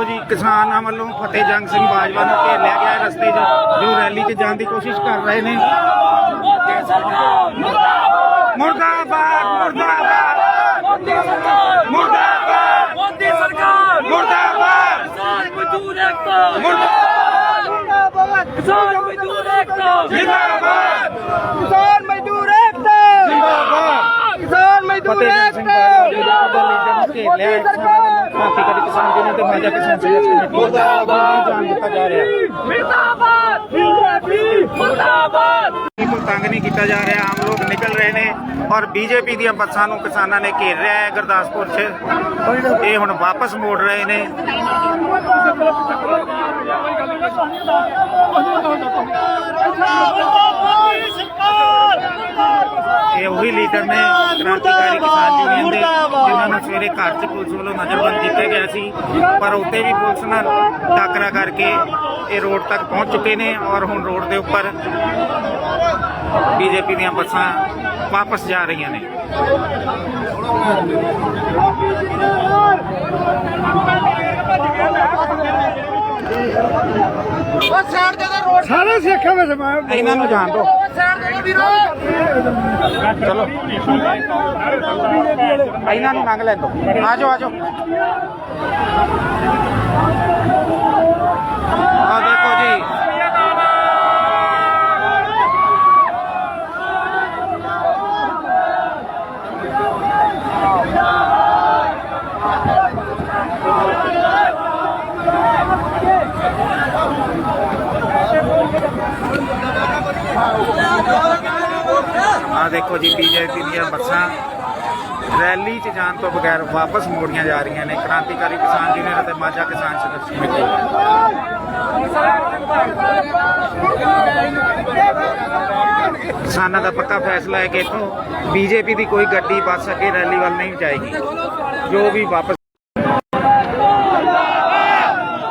ਦੇਖੋ ਜੀ ਕਿਸਾਨਾਂ ਵੱਲੋਂ ਫਤਿਹ ਜੰਗ ਸਿੰਘ ਬਾਜਵਾ ਨੂੰ ਘੇਰ ਲਿਆ ਗਿਆ ਹੈ ਰਸਤੇ 'ਚ ਜੋ ਰੈਲੀ 'ਚ ਜਾਣ ਦੀ ਕੋਸ਼ਿਸ਼ ਕਰ ਰਹੇ ਨੇ। ਮੋਦੀ ਸਰਕਾਰ ਮੁਰਦਾਬਾਦ ਮੁਰਦਾਬਾਦ ਮੁਰਦਾਬਾਦ ਮੋਦੀ ਸਰਕਾਰ ਮੁਰਦਾਬਾਦ। ਮੋਦੀ ਸਰਕਾਰ ਮੁਰਦਾਬਾਦ ਕਿਸਾਨ ਮਜ਼ਦੂਰ ਏਕਤਾ। ਮੁਰਦਾਬਾਦ ਕਿਸਾਨ ਮਜ਼ਦੂਰ ਏਕਤਾ ਜਿੰਦਾਬਾਦ ਕਿਸਾਨ ਮਜ਼ਦੂਰ ਏਕਤਾ ਜਿੰਦਾਬਾਦ ਕਿਸਾਨ ਮਜ਼ਦੂਰ ਫਤਿਹ ਜੰਗ ਸਿੰਘ ਬਾਜਵਾ ਕ੍ਰਾਂਤੀਕਾਰੀ ਕਿਸਾਨ ਜਿਹਨਾਂ ਤੇ ਮਾਜਾ ਕਿਸਾਨ ਸੰਘਰਸ਼ ਕਮੇਟੀ ਮੁਰਦਾਬਾਦ! ਜਾਣ ਦਿੱਤਾ ਜਾ ਰਿਹਾ। ਮੁਰਦਾਬਾਦ! ਬੀਜੇਪੀ ਮੁਰਦਾਬਾਦ! ਬਿਲਕੁਲ ਤੰਗ ਨਹੀਂ ਕੀਤਾ ਜਾ ਰਿਹਾ ਆਮ ਲੋਕ ਨਿਕਲ ਰਹੇ ਨੇ ਔਰ ਬੀਜੇਪੀ ਦੀਆਂ ਬੱਸਾਂ ਨੂੰ ਕਿਸਾਨਾਂ ਨੇ ਘੇਰ ਹੈ ਗੁਰਦਾਸਪੁਰ 'ਚ। ਇਹ ਹੁਣ ਵਾਪਸ ਮੋੜ ਰਹੇ ਨੇ। ਉਹੀ ਲੀਡਰ ਨੇ ਕ੍ਰਾਂਤੀਕਾਰੀ ਕਿਸਾਨ ਯੂਨੀਅਨ ਦੇ ਜਿਨ੍ਹਾਂ ਨੂੰ ਸਵੇਰੇ ਘਰ 'ਚ ਪੁਲਿਸ ਵੱਲੋਂ ਨਜ਼ਰਬੰਦ ਕੀਤਾ ਗਿਆ ਸੀ। ਪਰ ਉੱਤੇ ਵੀ ਪੁਲਿਸ ਨਾਲ ਟਾਕਰਾ ਕਰਕੇ ਇਹ ਰੋਡ ਤੱਕ ਪਹੁੰਚ ਚੁੱਕੇ ਨੇ ਔਰ ਹੁਣ ਰੋਡ ਦੇ ਉੱਪਰ ਬੀਜੇਪੀ ਦੀਆਂ ਬੱਸਾਂ ਵਾਪਸ ਜਾ ਰਹੀਆਂ ਨੇ। ਉਹ ਸਾਈਡ ਦੇ ਰੋਡ ਸਾਰੇ ਸਿੱਖਾਂ ਵਿੱਚ ਮੈਂ ਇਹਨਾਂ ਨੂੰ ਜਾਣ ਦੇ ਚਲੋ ਇਹਨਾਂ ਨੂੰ ਮੰਗ ਲੈਣ ਆ ਜਾਓ ਆ ਜਾਓ ਆ ਦੇਖੋ ਜੀ ਆ ਦੇਖੋ ਜੀ ਬੀਜੇਪੀ ਦੀਆਂ ਬੱਸਾਂ ਰੈਲੀ 'ਚ ਜਾਣ ਤੋਂ ਬਗੈਰ ਵਾਪਸ ਮੋੜੀਆਂ ਜਾ ਰਹੀਆਂ ਨੇ। ਕ੍ਰਾਂਤੀਕਾਰੀ ਕਿਸਾਨ ਯੂਨੀਅਨ ਅਤੇ ਮਾਝਾ ਕਿਸਾਨ ਸੰਘਰਸ਼ ਕਮੇਟੀ। ਕਿਸਾਨਾਂ ਦਾ ਪੱਕਾ ਫੈਸਲਾ ਹੈ ਕਿ ਇੱਥੋਂ ਬੀਜੇਪੀ ਦੀ ਕੋਈ ਗੱਡੀ ਬੱਸ ਅੱਗੇ ਰੈਲੀ ਵੱਲ ਨਹੀਂ ਜਾਏਗੀ। ਜੋ ਵੀ ਵਾਪਸ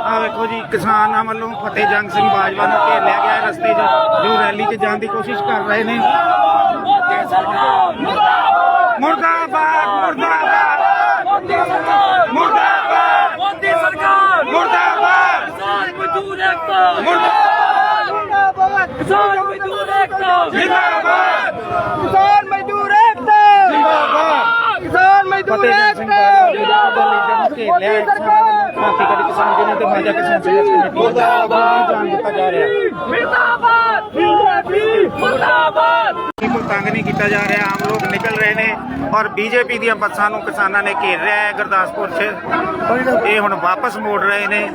ਆ ਵੇਖੋ ਜੀ, ਕਿਸਾਨਾਂ ਵੱਲੋਂ ਫਤਿਹ ਜੰਗ ਸਿੰਘ ਬਾਜਵਾ ਨੂੰ ਘੇਰ ਲਿਆ ਗਿਆ ਰਸਤੇ 'ਚ ਜੋ ਰੈਲੀ 'ਚ ਜਾਣ ਦੀ ਕੋਸ਼ਿਸ਼ ਕਰ ਰਹੇ ਨੇ। ਸਰਕਾਰ ਮੁਰਦਾਬਾਦ। ਮੁਰਦਾਬਾਦ ਮੁਰਦਾਬਾਦ। ਸਰਕਾਰ ਮੁਰਦਾਬਾਦ। ਮੋਦੀ ਸਰਕਾਰ ਮੁਰਦਾਬਾਦ। ਕਿਸਾਨ ਮਜ਼ਦੂਰ ਏਕਤਾ। ਮੁਰਦਾਬਾਦ। ਕਿਸਾਨ ਮਜ਼ਦੂਰ ਏਕਤਾ। ਜਿੰਦਾਬਾਦ। ਕਿਸਾਨ ਮਜ਼ਦੂਰ ਏਕਤਾ। ਜਿੰਦਾਬਾਦ। ਕਿਸਾਨ ਮਜ਼ਦੂਰ ਏਕਤਾ। ਬਾਜਵਾ ਜੀ ਦਾ ਲੀਡਰ ਨੂੰ ਘੇਰ ਲਿਆ ਹੈ ਕ੍ਰਾਂਤੀਕਾਰੀ ਕਿਸਾਨ ਜਿਹਨਾਂ ਤੇ ਮਾਜਾ ਕਿਸਾਨ ਮੁਰਦਾਬਾਦ ਜਾਣ ਦਿੱਤਾ ਜਾ ਰਿਹਾ। ਮੁਰਦਾਬਾਦ। ਮੁਰਦਾਬਾਦ! ਬਿਲਕੁਲ ਤੰਗ ਨਹੀਂ ਕੀਤਾ ਜਾ ਰਿਹਾ, ਆਮ ਲੋਕ ਨਿਕਲ ਰਹੇ ਨੇ ਔਰ ਬੀਜੇਪੀ ਦੀਆਂ ਬੱਸਾਂ ਨੂੰ ਕਿਸਾਨਾਂ ਨੇ ਘੇਰ ਲਿਆ ਹੈ ਗੁਰਦਾਸਪੁਰ 'ਚ। ਇਹ ਹੁਣ ਵਾਪਸ ਮੋੜ ਰਹੇ ਨੇ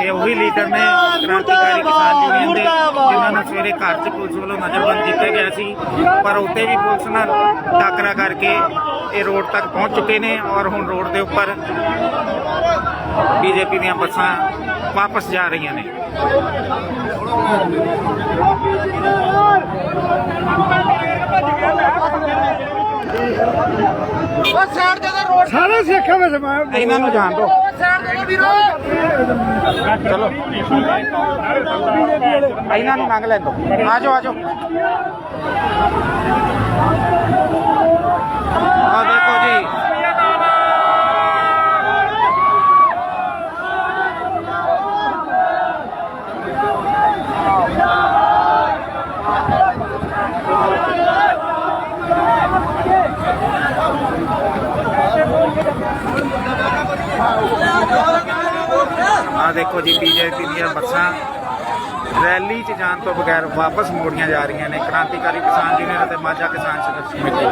ਇਹ ਉਹੀ ਲੀਡਰ ਨੇ ਕ੍ਰਾਂਤੀਕਾਰੀ ਕਿਸਾਨ ਯੂਨੀਅਨ ਦੇ ਜਿਨ੍ਹਾਂ ਨੂੰ ਸਵੇਰੇ ਘਰ 'ਚ ਪੁਲਿਸ ਵੱਲੋਂ ਨਜ਼ਰਬੰਦ ਕੀਤਾ ਗਿਆ ਸੀ। ਪਰ ਉੱਤੇ ਵੀ ਪੁਲਿਸ ਨਾਲ ਟਾਕਰਾ ਕਰਕੇ ਇਹ ਰੋਡ ਤੱਕ ਪਹੁੰਚ ਚੁੱਕੇ ਨੇ ਔਰ ਹੁਣ ਰੋਡ ਦੇ ਉੱਪਰ ਬੀਜੇਪੀ ਦੀਆਂ ਬੱਸਾਂ ਵਾਪਸ ਜਾ ਰਹੀਆਂ ਨੇ। ਉਹ ਸਾਈਡ ਦੇ ਰੋਡ ਸਾਰੇ ਸਿੱਖਾਂ ਵਿੱਚ ਮੈਂ ਇਹਨਾਂ ਨੂੰ ਜਾਣ ਦਿਓ। ਸਾਈਡ ਦੇ ਦੇ ਵੀਰੋ। ਚਲੋ ਇਹਨਾਂ ਨੂੰ ਮੰਗ ਲੈਣ ਦਿਓ ਆ ਜਾਓ ਆ ਜਾਓ ਆ ਦੇਖੋ ਜੀ ਬੀਜੇਪੀ ਦੀਆਂ ਬੱਸਾਂ ਰੈਲੀ 'ਚ ਜਾਣ ਤੋਂ ਬਗੈਰ ਵਾਪਸ ਮੋੜੀਆਂ ਜਾ ਰਹੀਆਂ ਨੇ। ਕ੍ਰਾਂਤੀਕਾਰੀ ਕਿਸਾਨ ਯੂਨੀਅਨ ਅਤੇ ਮਾਝਾ ਕਿਸਾਨ ਸੰਘਰਸ਼ ਕਮੇਟੀ।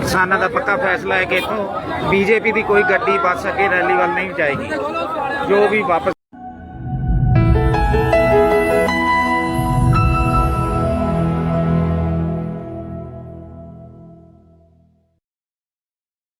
ਕਿਸਾਨਾਂ ਦਾ ਪੱਕਾ ਫੈਸਲਾ ਹੈ ਕਿ ਇੱਥੋਂ ਬੀਜੇਪੀ ਦੀ ਕੋਈ ਗੱਡੀ, ਬੱਸ ਅੱਗੇ ਰੈਲੀ ਵੱਲ ਨਹੀਂ ਜਾਏਗੀ। ਜੋ ਵੀ ਵਾਪਸ